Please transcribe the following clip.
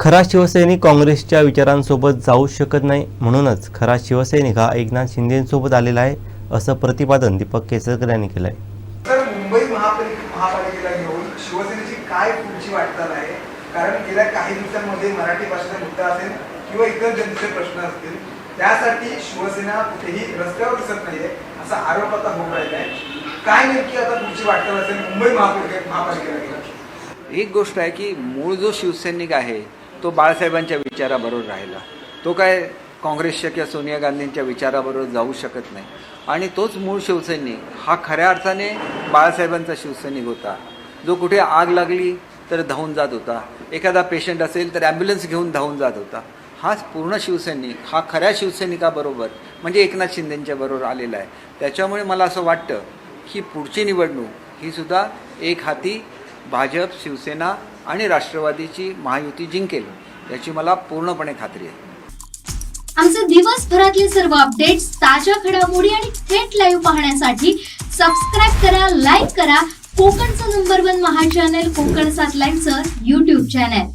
खरा शिवसैनिक काँग्रेसच्या विचारांसोबत जाऊ शकत नाही. म्हणूनच खरा शिवसैनिक हा एकनाथ शिंदेसोबत आलेला आहे असं प्रतिपादन दीपक केसरकर यांनी केलं आहे तर मुंबई महापालिका महापालिकेला घेऊन शिवसेनेची काय पुढची वाटचाल आहे? कारण गेल्या काही दिवसांमध्ये मराठी भाषेचा मुद्दा असेल किंवा इतर जनतेचे प्रश्न असतील त्यासाठी शिवसेना कुठेही रस्त्यावर दिसत नाहीये असा आरोप आता होऊन राहिला आहे. काय नेमकी आता पुढची वाटचाल असेल मुंबई महापालिके महापालिकेला एक गोष्ट आहे की मूळ जो शिवसैनिक आहे तो बाळासाहेबांच्या विचाराबरोबर राहिला. तो काय काँग्रेसच्या किंवा सोनिया गांधींच्या विचाराबरोबर जाऊ शकत नाही. आणि तोच मूळ शिवसैनिक हा खऱ्या अर्थाने बाळासाहेबांचा शिवसैनिक होता. जो कुठे आग लागली तर धावून जात होता. एखादा पेशंट असेल तर ॲम्ब्युलन्स घेऊन धावून जात होता. हाच पूर्ण शिवसैनिक हा खऱ्या शिवसैनिकाबरोबर म्हणजे एकनाथ शिंदेंच्या बरोबर आलेला आहे. त्याच्यामुळे मला असं वाटतं की पुढची निवडणूक ही सुद्धा एक हाती भाजप शिवसेना आणि राष्ट्रवादीची महायुती जिंकेल याची मला पूर्णपणे खात्री आहे. आमचे दिवसभरातले सर्व अपडेट्स ताज्या घडामोडी आणि थेट लाईव्ह पाहण्यासाठी सबस्क्राईब करा लाईक करा. कोकणचं नंबर वन महा चॅनल कोकण सात लाईव्हचं युट्यूब चॅनल